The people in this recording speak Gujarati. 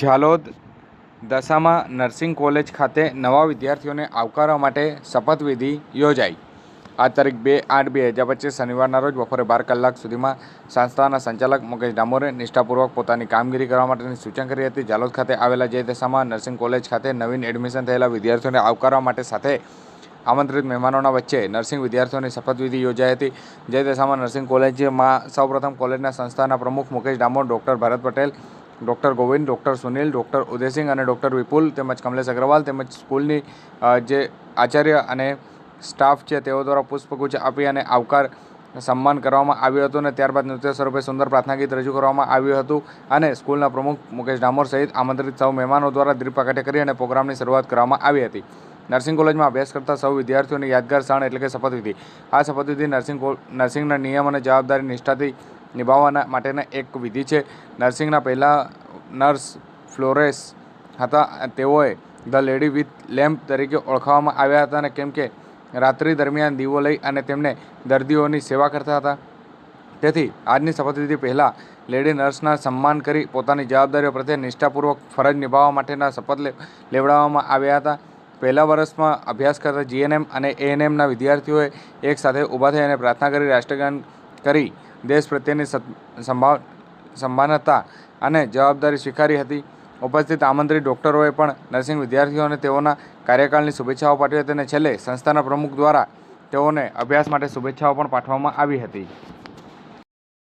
ઝાલોદ દશામા નર્સિંગ કોલેજ ખાતે નવા વિદ્યાર્થીઓને આવકારવા માટે શપથવિધિ યોજાઈ. આ તારીખ બે આઠ બે હજાર પચીસ શનિવારના રોજ બપોરે બાર કલાક સુધીમાં સંસ્થાના સંચાલક મુકેશ ડામોરે નિષ્ઠાપૂર્વક પોતાની કામગીરી કરવા માટેની સૂચન કરી હતી. ઝાલોદ ખાતે આવેલા જય દશામા નર્સિંગ કોલેજ ખાતે નવીન એડમિશન થયેલા વિદ્યાર્થીઓને આવકારવા માટે સાથે આમંત્રિત મહેમાનોના વચ્ચે નર્સિંગ વિદ્યાર્થીઓની શપથવિધિ યોજાઈ હતી. જય દશામા નર્સિંગ કોલેજમાં સૌપ્રથમ કોલેજના સંસ્થાના પ્રમુખ Mukesh Damor doctor Bharat Patel doctor Govind, doctor Sunil, doctor Udaysinh અને ડૉક્ટર વિપુલ તેમજ કમલેશ અગ્રવાલ તેમજ સ્કૂલની જે આચાર્ય અને સ્ટાફ છે તેઓ દ્વારા પુષ્પગુચ્છ આપી અને આવકાર સન્માન કરવામાં આવ્યું હતું અને ત્યારબાદ નૃત્ય સ્વરૂપે સુંદર પ્રાર્થના ગીત રજૂ કરવામાં આવ્યું હતું અને સ્કૂલના પ્રમુખ મુકેશ ડામોર સહિત આમંત્રિત સૌ મહેમાનો દ્વારા દીપ પ્રાગટ્ય કરી અને પ્રોગ્રામની શરૂઆત કરવામાં આવી હતી. નર્સિંગ કોલેજમાં અભ્યાસ કરતા સૌ વિદ્યાર્થીઓની યાદગાર ક્ષણ એટલે કે શપથવિધિ. આ શપથવિધિ નર્સિંગ નર્સિંગના નિયમ અને જવાબદારી નિષ્ઠાથી નિભાવવાના માટેના એક વિધિ છે. નર્સિંગના પહેલાં નર્સ ફ્લોરેસ હતા, તેઓએ ધ લેડી વિથ લેમ્પ તરીકે ઓળખાવવામાં આવ્યા હતા અને કેમ કે રાત્રિ દરમિયાન દીવો લઈ અને તેમને દર્દીઓની સેવા કરતા હતા. તેથી આજની શપથવિધિ પહેલાં લેડી નર્સના સન્માન કરી પોતાની જવાબદારીઓ પ્રત્યે નિષ્ઠાપૂર્વક ફરજ નિભાવવા માટેના શપથ લેવડાવવામાં આવ્યા હતા. પહેલા વર્ષમાં અભ્યાસ કરતા જીએનએમ અને એએનએમના વિદ્યાર્થીઓએ એક સાથે ઊભા થઈ અને પ્રાર્થના કરી, રાષ્ટ્રગાન કરી દેશ પ્રત્યેની સંભાવ સંભાનતા અને જવાબદારી સ્વીકારી હતી. ઉપસ્થિત આમંત્રિત ડૉક્ટરોએ પણ નર્સિંગ વિદ્યાર્થીઓને તેઓના કાર્યકાળની શુભેચ્છાઓ પાઠવી હતી અને છેલ્લે સંસ્થાના પ્રમુખ દ્વારા તેઓને અભ્યાસ માટે શુભેચ્છાઓ પણ પાઠવવામાં આવી હતી.